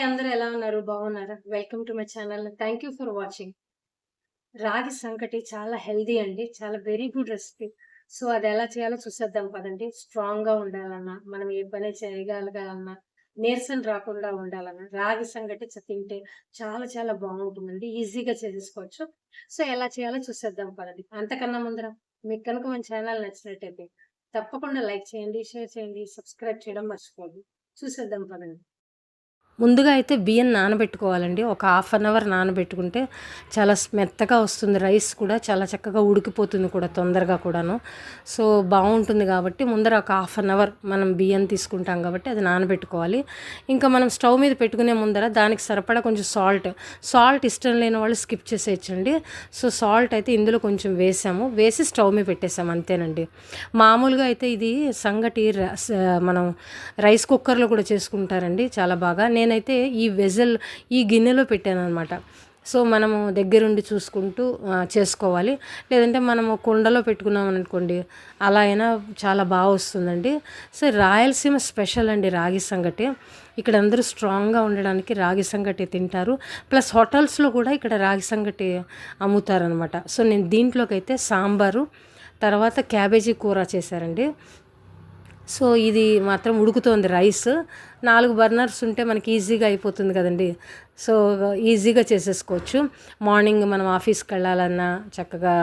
Hi అందరూ ఎలా ఉన్నారు? బాగున్నారా? Welcome to my channel thank you for watching రాగి సంకటి చాలా హెల్దీ అండి. చాలా వెరీ గుడ్ రెసిపీ సో అది ఎలా చేయాలో చూసేద్దాం పదండి. స్ట్రాంగ్గా ఉండాలన్నా మనం ఏ పని చేయగలగాలన్నా నీరసం రాకుండా ఉండాలన్నా రాగి సంగటి తింటే చాలా చాలా బాగుంటుందండి. ఈజీగా చేసుకోవచ్చు సో ఎలా చేయాలో చూసేద్దాం పదండి. అంతకన్నా ముందర మీకు కనుక మన ఛానల్ నచ్చినట్టయితే తప్పకుండా లైక్ చేయండి షేర్ చేయండి సబ్స్క్రైబ్ చేయడం మర్చిపోండి చూసేద్దాం పదండి. ముందుగా అయితే బియ్యం నానబెట్టుకోవాలండి. ఒక హాఫ్ అన్ అవర్ నానబెట్టుకుంటే చాలా మెత్తగా వస్తుంది. రైస్ కూడా చాలా చక్కగా ఉడికిపోతుంది కూడా తొందరగా కూడాను. సో బాగుంటుంది కాబట్టి ముందర ఒక హాఫ్ అన్ అవర్ మనం బియ్యం తీసుకుంటాం కాబట్టి అది నానబెట్టుకోవాలి. ఇంకా మనం స్టవ్ మీద పెట్టుకునే ముందర దానికి సరిపడా కొంచెం సాల్ట్. సాల్ట్ ఇష్టం లేని వాళ్ళు స్కిప్ చేసేయచ్చండి. సో సాల్ట్ అయితే ఇందులో కొంచెం వేసాము. వేసి స్టవ్ మీద పెట్టేసాము అంతేనండి. మామూలుగా అయితే ఇది సంగటి మనం రైస్ కుక్కర్లో కూడా చేసుకుంటారండి చాలా బాగా. నేను నేనైతే ఈ వెజల్ ఈ గిన్నెలో పెట్టాను అనమాట సో మనము దగ్గరుండి చూసుకుంటూ చేసుకోవాలి. లేదంటే మనము కుండలో పెట్టుకున్నాం అనుకోండి అలా అయినా చాలా బాగా వస్తుందండి. సో రాయలసీమ స్పెషల్ అండి రాగి సంగటి. ఇక్కడ అందరూ స్ట్రాంగ్గా ఉండడానికి రాగి సంగటి తింటారు. ప్లస్ హోటల్స్లో కూడా ఇక్కడ రాగి సంగటి అమ్ముతారనమాట సో నేను దీంట్లోకి అయితే సాంబారు తర్వాత క్యాబేజీ కూర చేశారండి. సో ఇది మాత్రం ఉడుకుతోంది రైస్. నాలుగు బర్నర్స్ ఉంటే మనకి ఈజీగా అయిపోతుంది కదండి. సో ఈజీగా చేసేసుకోవచ్చు. మార్నింగ్ మనం ఆఫీస్కి వెళ్ళాలన్నా చక్కగా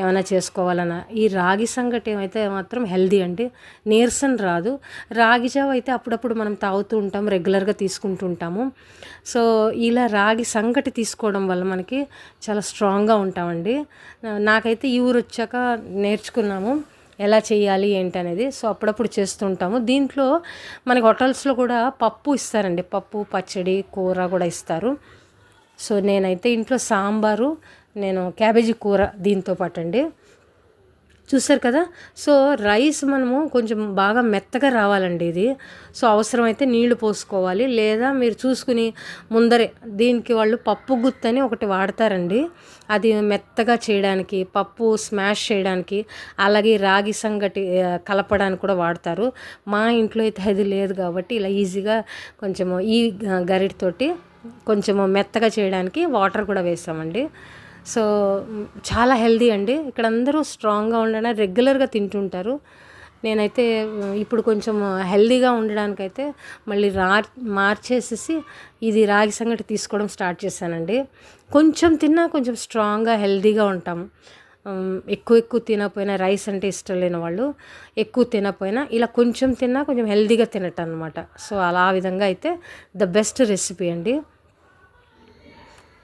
ఏమైనా చేసుకోవాలన్నా ఈ రాగి సంగటి ఏమైతే మాత్రం హెల్దీ అండి. నీరసం రాదు. రాగి జావ అయితే అప్పుడప్పుడు మనం తాగుతూ ఉంటాం రెగ్యులర్గా తీసుకుంటూ ఉంటాము. సో ఇలా రాగి సంగటి తీసుకోవడం వల్ల మనకి చాలా స్ట్రాంగ్గా ఉంటామండి. నాకైతే ఈ ఊరు వచ్చాక నేర్చుకున్నాము. ఎలా చేయాలి ఏంటి అనేది సో అప్పుడప్పుడు చేస్తుంటాము. దీంట్లో మనకి హోటల్స్లో కూడా పప్పు ఇస్తారండి. పప్పు పచ్చడి కూర కూడా ఇస్తారు. సో నేనైతే ఇంట్లో సాంబారు నేను క్యాబేజీ కూర దీంతో పాటు అండి చూసారు కదా? సో రైస్ మనము కొంచెం బాగా మెత్తగా రావాలండి ఇది. సో అవసరమైతే నీళ్ళు పోసుకోవాలి. లేదా మీరు చూసుకుని ముందరే దీనికి వాళ్ళు పప్పు గుత్తని ఒకటి వాడతారండి. అది మెత్తగా చేయడానికి పప్పు స్మాష్ చేయడానికి అలాగే రాగి సంగటి కలపడానికి కూడా వాడతారు. మా ఇంట్లో అయితే అది లేదు కాబట్టి ఇలా ఈజీగా కొంచెము ఈ గరిటితోటి కొంచెము మెత్తగా చేయడానికి వాటర్ కూడా వేసామండి సో చాలా హెల్దీ అండి. ఇక్కడ అందరూ స్ట్రాంగ్గా ఉండడానికి రెగ్యులర్గా తింటుంటారు. నేనైతే ఇప్పుడు కొంచెం హెల్దీగా ఉండడానికైతే మళ్ళీ రా మార్చేసేసి ఇది రాగి సంగటి తీసుకోవడం స్టార్ట్ చేశానండి. కొంచెం తిన్నా కొంచెం స్ట్రాంగ్గా హెల్దీగా ఉంటాం. ఎక్కువ ఎక్కువ తినకపోయినా రైస్ అంటే ఇష్టం లేని వాళ్ళు ఎక్కువ తినకపోయినా ఇలా కొంచెం తిన్నా కొంచెం హెల్దీగా తినటం అనమాట సో అలా విధంగా అయితే ద బెస్ట్ రెసిపీ అండి.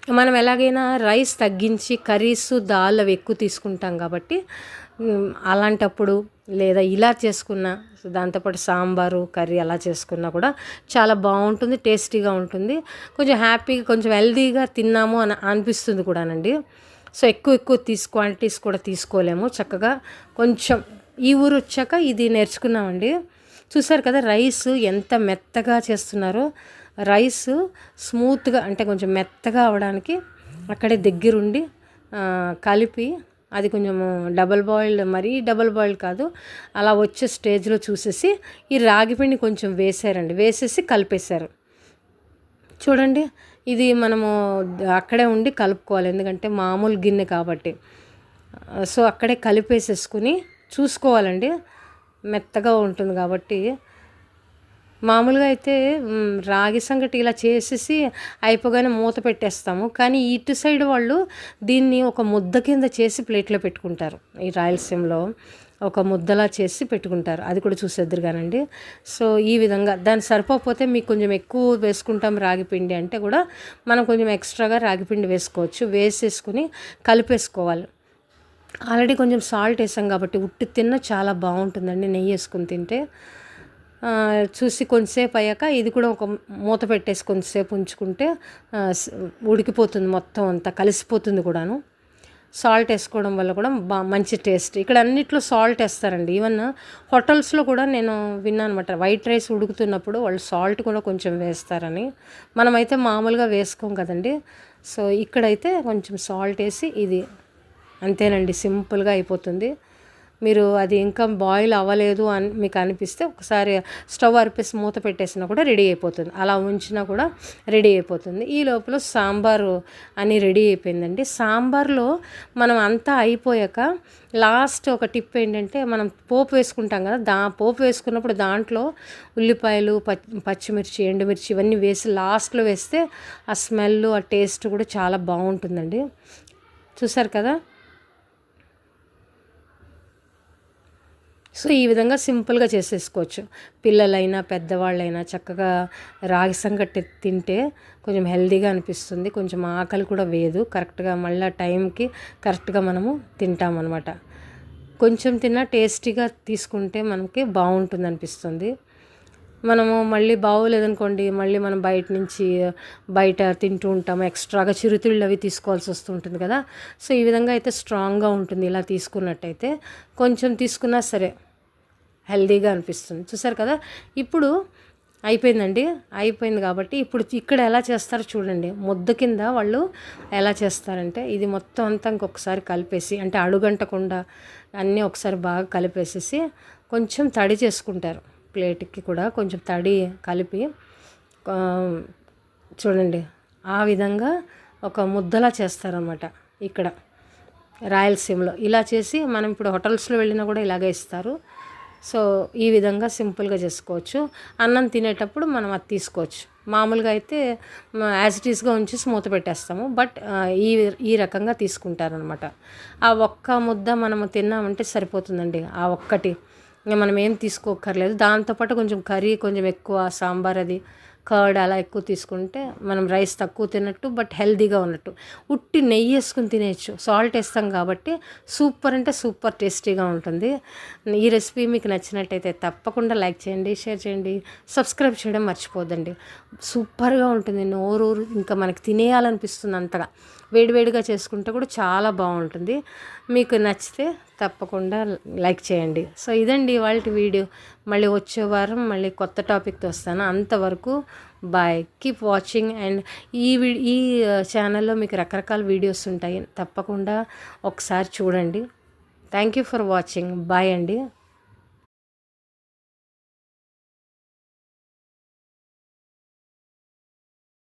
మనం ఎలాగైనా రైస్ తగ్గించి కర్రీస్ దాల్ అవి ఎక్కువ తీసుకుంటాం కాబట్టి అలాంటప్పుడు లేదా ఇలా చేసుకున్న దాంతోపాటు సాంబారు కర్రీ అలా చేసుకున్నా కూడా చాలా బాగుంటుంది టేస్టీగా ఉంటుంది. కొంచెం హ్యాపీగా కొంచెం హెల్దీగా తిన్నాము అని అనిపిస్తుంది కూడానండి. సో ఎక్కువ ఎక్కువ తీసు క్వాంటిటీస్ కూడా తీసుకోలేము. చక్కగా కొంచెం ఈ ఊరు వచ్చాక ఇది నేర్చుకున్నామండి. చూసారు కదా రైస్ ఎంత మెత్తగా చేస్తున్నారో. రైస్ స్మూత్గా అంటే కొంచెం మెత్తగా అవడానికి అక్కడే దగ్గరుండి కలిపి అది కొంచెము డబల్ బాయిల్డ్ మరీ డబల్ బాయిల్డ్ కాదు అలా వచ్చే స్టేజ్లో చూసేసి ఈ రాగిపిండి కొంచెం వేసారండి. వేసేసి కలిపేశారు. చూడండి ఇది మనము అక్కడే ఉండి కలుపుకోవాలి. ఎందుకంటే మామూలు గిన్నె కాబట్టి. సో అక్కడే కలిపేసేసుకుని చూసుకోవాలండి. మెత్తగా ఉంటుంది కాబట్టి మామూలుగా అయితే రాగి సంగటి ఇలా చేసేసి అయిపోగానే మూత పెట్టేస్తాము. కానీ ఇటు సైడ్ వాళ్ళు దీన్ని ఒక ముద్ద కింద చేసి ప్లేట్లో పెట్టుకుంటారు. ఈ రాయలసీమలో ఒక ముద్దలా చేసి పెట్టుకుంటారు. అది కూడా చూసేద్దరు కానండి. సో ఈ విధంగా దాన్ని సరిపోకపోతే మీకు కొంచెం ఎక్కువ వేసుకుంటాం రాగిపిండి అంటే కూడా మనం కొంచెం ఎక్స్ట్రాగా రాగిపిండి వేసుకోవచ్చు. వేసేసుకుని కలిపేసుకోవాలి. ఆల్రెడీ కొంచెం సాల్ట్ వేసాం కాబట్టి ఉట్టి తిన్న చాలా బాగుంటుందండి నెయ్యి వేసుకుని తింటే. చూసి కొంతసేపు అయ్యాక ఇది కూడా ఒక మూత పెట్టేసి కొంతసేపు ఉంచుకుంటే ఉడికిపోతుంది మొత్తం అంతా కలిసిపోతుంది కూడాను. సాల్ట్ వేసుకోవడం వల్ల కూడా బా మంచి టేస్ట్. ఇక్కడ అన్నిట్లో సాల్ట్ వేస్తారండి. ఈవెన్ హోటల్స్లో కూడా నేను విన్నాను అనమాట వైట్ రైస్ ఉడుకుతున్నప్పుడు వాళ్ళు సాల్ట్ కూడా కొంచెం వేస్తారని. మనమైతే మామూలుగా వేసుకోం కదండి. సో ఇక్కడైతే కొంచెం సాల్ట్ వేసి ఇది అంతేనండి సింపుల్గా అయిపోతుంది. మీరు అది ఇంకా బాయిల్ అవ్వలేదు అని మీకు అనిపిస్తే ఒకసారి స్టవ్ అరిపేసి మూత పెట్టేసినా కూడా రెడీ అయిపోతుంది. అలా ఉంచినా కూడా రెడీ అయిపోతుంది. ఈ లోపల సాంబారు అని రెడీ అయిపోయిందండి. సాంబార్లో మనం అంతా అయిపోయాక లాస్ట్ ఒక టిప్ ఏంటంటే మనం పోపు వేసుకుంటాం కదా దా పోపు వేసుకున్నప్పుడు దాంట్లో ఉల్లిపాయలు పచ్చిమిర్చి ఎండుమిర్చి ఇవన్నీ వేసి లాస్ట్లో వేస్తే ఆ స్మెల్ ఆ టేస్ట్ కూడా చాలా బాగుంటుందండి. చూసారు కదా? సో ఈ విధంగా సింపుల్గా చేసేసుకోవచ్చు. పిల్లలైనా పెద్దవాళ్ళైనా చక్కగా రాగి సంగటి తింటే కొంచెం హెల్దీగా అనిపిస్తుంది. కొంచెం ఆకలి కూడా వేదు కరెక్ట్గా మళ్ళీ టైంకి కరెక్ట్గా మనము తింటామన్నమాట. కొంచెం తిన్నా టేస్టీగా తీసుకుంటే మనకి బాగుంటుంది అనిపిస్తుంది. మనము మళ్ళీ బాగోలేదనుకోండి మళ్ళీ మనం బయట నుంచి బయట తింటూ ఉంటాము. ఎక్స్ట్రాగా చిరుతిళ్ళు అవి తీసుకోవాల్సి వస్తుంటుంది కదా. సో ఈ విధంగా అయితే స్ట్రాంగ్గా ఉంటుంది ఇలా తీసుకున్నట్టయితే. కొంచెం తీసుకున్నా సరే హెల్దీగా అనిపిస్తుంది. చూసారు కదా? ఇప్పుడు అయిపోయిందండి. అయిపోయింది కాబట్టి ఇప్పుడు ఇక్కడ ఎలా చేస్తారో చూడండి. ముద్ద కింద వాళ్ళు ఎలా చేస్తారంటే ఇది మొత్తం అంతా ఇంకొకసారి కలిపేసి అంటే అడుగంటకుండా అన్నీ ఒకసారి బాగా కలిపేసేసి కొంచెం తడి చేసుకుంటారు. ప్లేట్కి కూడా కొంచెం తడి కలిపి చూడండి. ఆ విధంగా ఒక ముద్దలా చేస్తారనమాట ఇక్కడ రాయలసీమలో. ఇలా చేసి మనం ఇప్పుడు హోటల్స్లో వెళ్ళినా కూడా ఇలాగే ఇస్తారు. సో ఈ విధంగా సింపుల్గా చేసుకోవచ్చు. అన్నం తినేటప్పుడు మనం అది తీసుకోవచ్చు. మామూలుగా అయితే యాజ్ ఇట్ ఈస్గా ఉంచి మూత పెట్టేస్తాము. బట్ ఈ ఈ రకంగా తీసుకుంటారనమాట ఆ ఒక్క ముద్ద మనము తిన్నామంటే సరిపోతుందండి. ఆ ఒక్కటి. మనం ఏం తీసుకోకర్లేదు దాంతోపాటు కొంచెం కర్రీ కొంచెం ఎక్కువ సాంబార్ అది కర్డ్ అలా ఎక్కువ తీసుకుంటే మనం రైస్ తక్కువ తిన్నట్టు బట్ హెల్దీగా ఉన్నట్టు. ఉట్టి నెయ్యి వేసుకుని తినేయచ్చు. సాల్ట్ వేస్తాం కాబట్టి సూపర్ అంటే సూపర్ టేస్టీగా ఉంటుంది. ఈ రెసిపీ మీకు నచ్చినట్టయితే తప్పకుండా లైక్ చేయండి షేర్ చేయండి సబ్స్క్రైబ్ చేయడం మర్చిపోద్దండి. సూపర్గా ఉంటుంది నోరు ఇంకా మనకి తినేయాలనిపిస్తుంది అంతగా. వేడివేడిగా చేసుకుంటే కూడా చాలా బాగుంటుంది. మీకు నచ్చితే తప్పకుండా లైక్ చేయండి. సో ఇదండి వాళ్ళ వీడియో. మళ్ళీ వచ్చే వారం మళ్ళీ కొత్త టాపిక్తో వస్తాను. అంతవరకు బాయ్. కీప్ వాచింగ్ అండ్ ఈ ఈ ఛానల్లో మీకు రకరకాల వీడియోస్ ఉంటాయి. తప్పకుండా ఒకసారి చూడండి. Thank you for watching bye అండి.